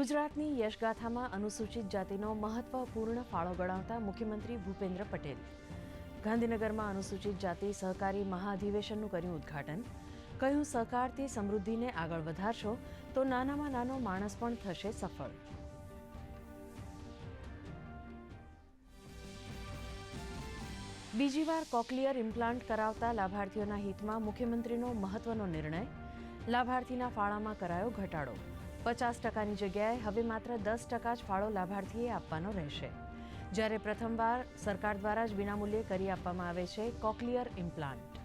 ગુજરાતની યશગાથામાં અનુસૂચિત જાતિનો મહત્વપૂર્ણ ફાળો ગણાવતા મુખ્યમંત્રી ભૂપેન્દ્ર પટેલ. ગાંધીનગરમાં અનુસૂચિત જાતિ સહકારી મહાઅધિવેશનનું કર્યું ઉદ્ઘાટન. કહ્યું સહકારથી સમૃદ્ધિને આગળ વધારશો, તો નાનામાં નાનો માણસ પણ થશે સફળ. બીજી વાર કોકલિયર ઇમ્પ્લાન્ટ કરાવતા લાભાર્થીઓના હિતમાં મુખ્યમંત્રીનો મહત્વનો નિર્ણય. લાભાર્થીના ફાળામાં કરાયો ઘટાડો. પચાસ ટકાની જગ્યાએ હવે માત્ર દસ ટકા જ ફાળો લાભાર્થીએ આપવાનો રહેશે. જ્યારે પ્રથમવાર સરકાર દ્વારા જ વિનામૂલ્યે કરી આપવામાં આવે છે કોકલિયર ઇમ્પ્લાન્ટ.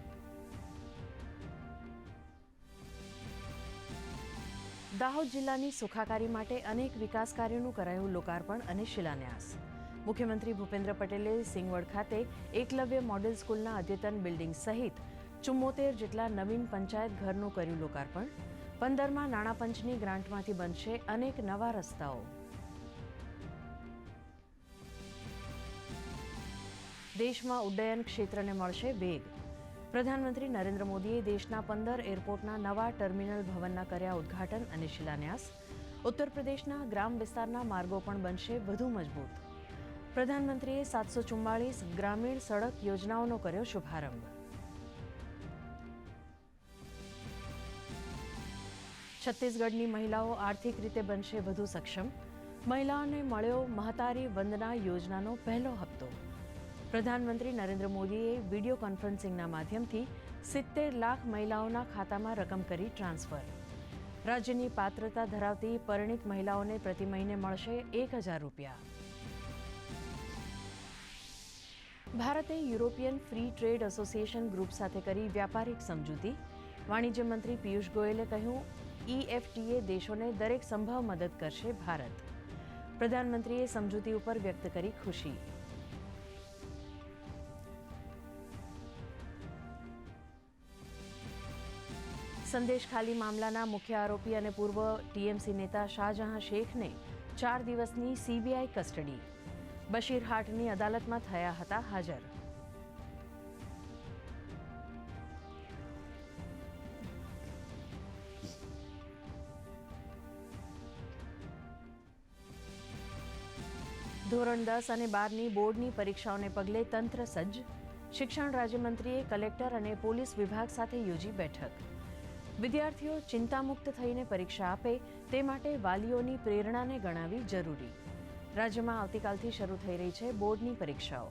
દાહોદ જિલ્લાની સુખાકારી માટે અનેક વિકાસ કાર્યોનું કરાયું લોકાર્પણ અને શિલાન્યાસ. મુખ્યમંત્રી ભૂપેન્દ્ર પટેલે સિંગવડ ખાતે એકલવ્ય મોડેલ સ્કૂલના અદ્યતન બિલ્ડિંગ સહિત ચુમ્મોતેર જેટલા નવીન પંચાયત ઘરનું કર્યું લોકાર્પણ. પંદરમાં નાણાં પંચની ગ્રાન્ટમાંથી બનશે અનેક નવા રસ્તાઓ. દેશમાં ઉડ્ડયન ક્ષેત્રને મળશે વેગ. પ્રધાનમંત્રી નરેન્દ્ર મોદીએ દેશના પંદર એરપોર્ટના નવા ટર્મિનલ ભવનના કર્યા ઉદ્ઘાટન અને શિલાન્યાસ. ઉત્તર પ્રદેશના ગ્રામ વિસ્તારના માર્ગો પણ બનશે વધુ મજબૂત. પ્રધાનમંત્રીએ સાતસો ચુમ્માળીસ ગ્રામીણ સડક યોજનાઓનો કર્યો શુભારંભ. છત્તીસગઢની મહિલાઓ આર્થિક રીતે બનશે વધુ સક્ષમ. મહિલાઓને મળ્યો મહતારી વંદના યોજનાનો પહેલો હપ્તો. પ્રધાનમંત્રી નરેન્દ્ર મોદીએ વીડિયો કોન્ફરન્સિંગના માધ્યમથી સિત્તેર લાખ મહિલાઓના ખાતામાં રકમ કરી ટ્રાન્સફર. રાજ્યની પાત્રતા ધરાવતી પરિણીત મહિલાઓને પ્રતિ મહિને મળશે એક હજાર રૂપિયા. ભારતે European free trade association group સાથે કરી વ્યાપારિક સમજૂતી. વાણિજ્ય મંત્રી પિયુષ ગોયલે કહ્યું ઈએફટીએ દેશોને દરેક સંભવ મદદ કરશે ભારત. પ્રધાનમંત્રીએ સમજૂતી ઉપર વ્યક્ત કરી ખુશી. સંદેશ ખાલી મામલાના મુખ્ય આરોપી અને પૂર્વ ટીએમસી નેતા શાહજહાં શેખને ચાર દિવસની સીબીઆઈ કસ્ટડી. બશીરહાટની અદાલતમાં થયા હતા હાજર. ધોરણ દસ અને બારની બોર્ડની પરીક્ષાઓને પગલે તંત્ર સજ્જ. શિક્ષણ રાજ્યમંત્રીએ કલેક્ટર અને પોલીસ વિભાગ સાથે યોજી બેઠક. વિદ્યાર્થીઓ ચિંતામુક્ત થઈને પરીક્ષા આપે તે માટે વાલીઓની પ્રેરણાને ગણાવી જરૂરી. રાજ્યમાં આવતીકાલથી શરૂ થઈ રહી છે બોર્ડની પરીક્ષાઓ.